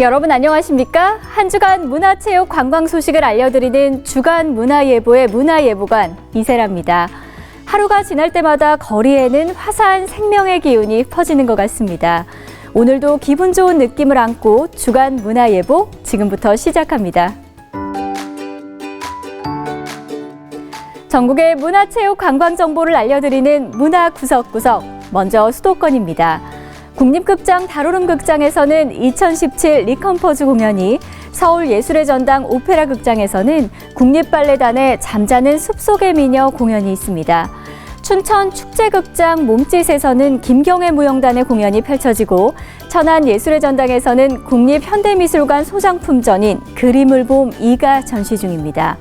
여러분 안녕하십니까? 한 주간 문화체육 관광 소식을 알려드리는 주간 문화예보의 문화예보관 이세라입니다. 하루가 지날 때마다 거리에는 화사한 생명의 기운이 퍼지는 것 같습니다. 오늘도 기분 좋은 느낌을 안고 주간 문화예보 지금부터 시작합니다. 전국의 문화체육 관광 정보를 알려드리는 문화 구석구석 먼저 수도권입니다. 국립극장 다루름 극장에서는 2017 리컴포즈 공연이 서울예술의 전당 오페라 극장에서는 국립발레단의 잠자는 숲속의 미녀 공연이 있습니다. 춘천 축제극장 몸짓에서는 김경애 무용단의 공연이 펼쳐지고 천안 예술의 전당에서는 국립현대미술관 소장품전인 그림을 봄 2가 전시 중입니다.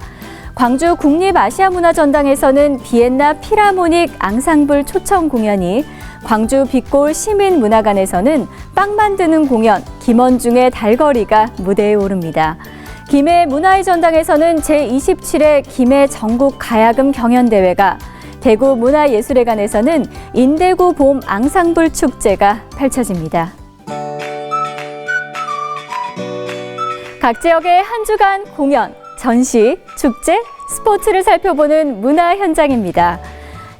광주 국립아시아문화전당에서는 비엔나 피라모닉 앙상블 초청 공연이 광주 빛골 시민문화관에서는 빵 만드는 공연 김원중의 달거리가 무대에 오릅니다. 김해 문화의 전당에서는 제27회 김해 전국 가야금 경연대회가 대구 문화예술회관에서는 인대구 봄 앙상블 축제가 펼쳐집니다. 각 지역의 한 주간 공연, 전시, 축제, 스포츠를 살펴보는 문화 현장입니다.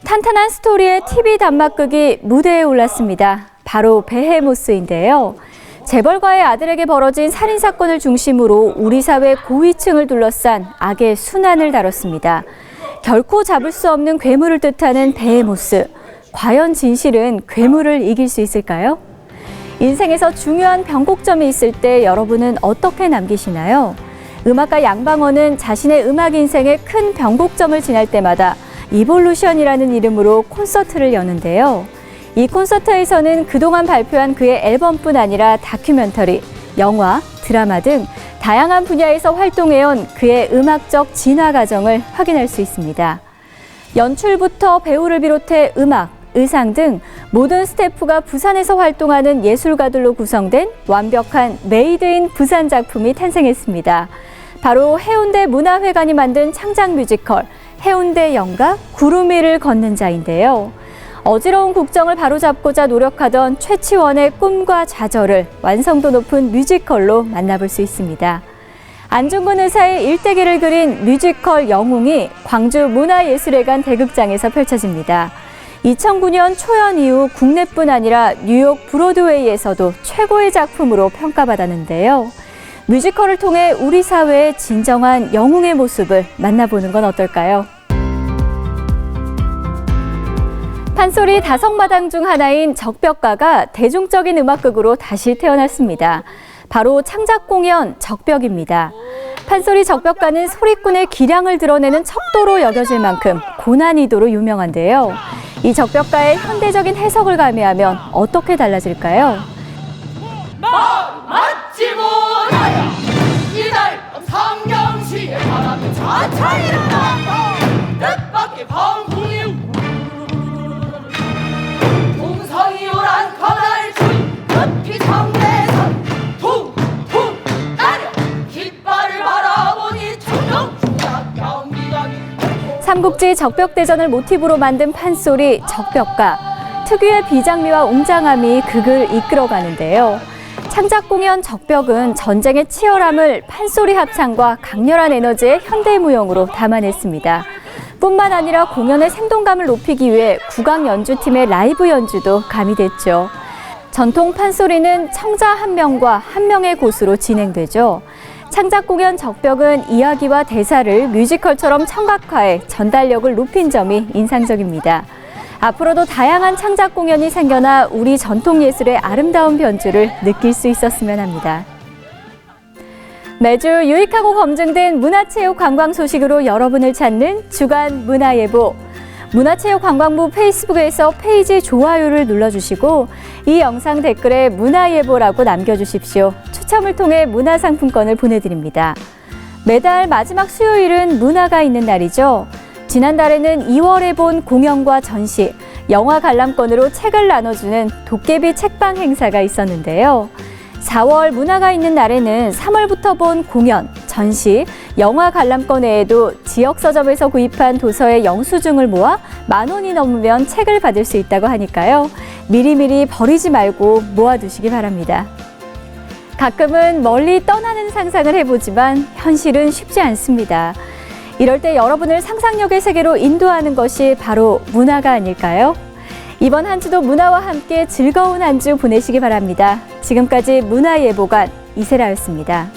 탄탄한 스토리의 TV 단막극이 무대에 올랐습니다. 바로 베헤모스인데요. 재벌가의 아들에게 벌어진 살인 사건을 중심으로 우리 사회 고위층을 둘러싼 악의 순환을 다뤘습니다. 결코 잡을 수 없는 괴물을 뜻하는 베헤모스. 과연 진실은 괴물을 이길 수 있을까요? 인생에서 중요한 변곡점이 있을 때 여러분은 어떻게 남기시나요? 음악가 양방원은 자신의 음악 인생의 큰 변곡점을 지날 때마다 이볼루션이라는 이름으로 콘서트를 여는데요. 이 콘서트에서는 그동안 발표한 그의 앨범뿐 아니라 다큐멘터리, 영화, 드라마 등 다양한 분야에서 활동해온 그의 음악적 진화 과정을 확인할 수 있습니다. 연출부터 배우를 비롯해 음악, 의상 등 모든 스태프가 부산에서 활동하는 예술가들로 구성된 완벽한 메이드 인 부산 작품이 탄생했습니다. 바로 해운대 문화회관이 만든 창작 뮤지컬 해운대 영가 구름 위를 걷는 자인데요. 어지러운 국정을 바로잡고자 노력하던 최치원의 꿈과 좌절을 완성도 높은 뮤지컬로 만나볼 수 있습니다. 안중근 의사의 일대기를 그린 뮤지컬 영웅이 광주 문화예술회관 대극장에서 펼쳐집니다. 2009년 초연 이후 국내뿐 아니라 뉴욕 브로드웨이에서도 최고의 작품으로 평가받았는데요. 뮤지컬을 통해 우리 사회의 진정한 영웅의 모습을 만나보는 건 어떨까요? 판소리 다성마당 중 하나인 적벽가가 대중적인 음악극으로 다시 태어났습니다. 바로 창작 공연 적벽입니다. 판소리 적벽가는 소리꾼의 기량을 드러내는 척도로 여겨질 만큼 고난이도로 유명한데요. 이 적벽가의 현대적인 해석을 가미하면 어떻게 달라질까요? 삼국지 적벽대전을 모티브로 만든 판소리 적벽가. 특유의 비장미와 웅장함이 극을 이끌어가는데요. 창작 공연 적벽은 전쟁의 치열함을 판소리 합창과 강렬한 에너지의 현대 무용으로 담아냈습니다. 뿐만 아니라 공연의 생동감을 높이기 위해 국악 연주팀의 라이브 연주도 가미됐죠. 전통 판소리는 청자 한 명과 한 명의 고수로 진행되죠. 창작 공연 적벽은 이야기와 대사를 뮤지컬처럼 청각화해 전달력을 높인 점이 인상적입니다. 앞으로도 다양한 창작 공연이 생겨나 우리 전통 예술의 아름다운 변주를 느낄 수 있었으면 합니다. 매주 유익하고 검증된 문화체육 관광 소식으로 여러분을 찾는 주간 문화예보. 문화체육관광부 페이스북에서 페이지 좋아요를 눌러주시고 이 영상 댓글에 문화예보라고 남겨주십시오. 추첨을 통해 문화상품권을 보내드립니다. 매달 마지막 수요일은 문화가 있는 날이죠. 지난달에는 2월에 본 공연과 전시, 영화 관람권으로 책을 나눠주는 도깨비 책방 행사가 있었는데요. 4월 문화가 있는 날에는 3월부터 본 공연, 전시, 영화 관람권 외에도 지역 서점에서 구입한 도서의 영수증을 모아 만 원이 넘으면 책을 받을 수 있다고 하니까요. 미리미리 버리지 말고 모아두시기 바랍니다. 가끔은 멀리 떠나는 상상을 해보지만 현실은 쉽지 않습니다. 이럴 때 여러분을 상상력의 세계로 인도하는 것이 바로 문화가 아닐까요? 이번 한 주도 문화와 함께 즐거운 한 주 보내시기 바랍니다. 지금까지 문화예보관 이세라였습니다.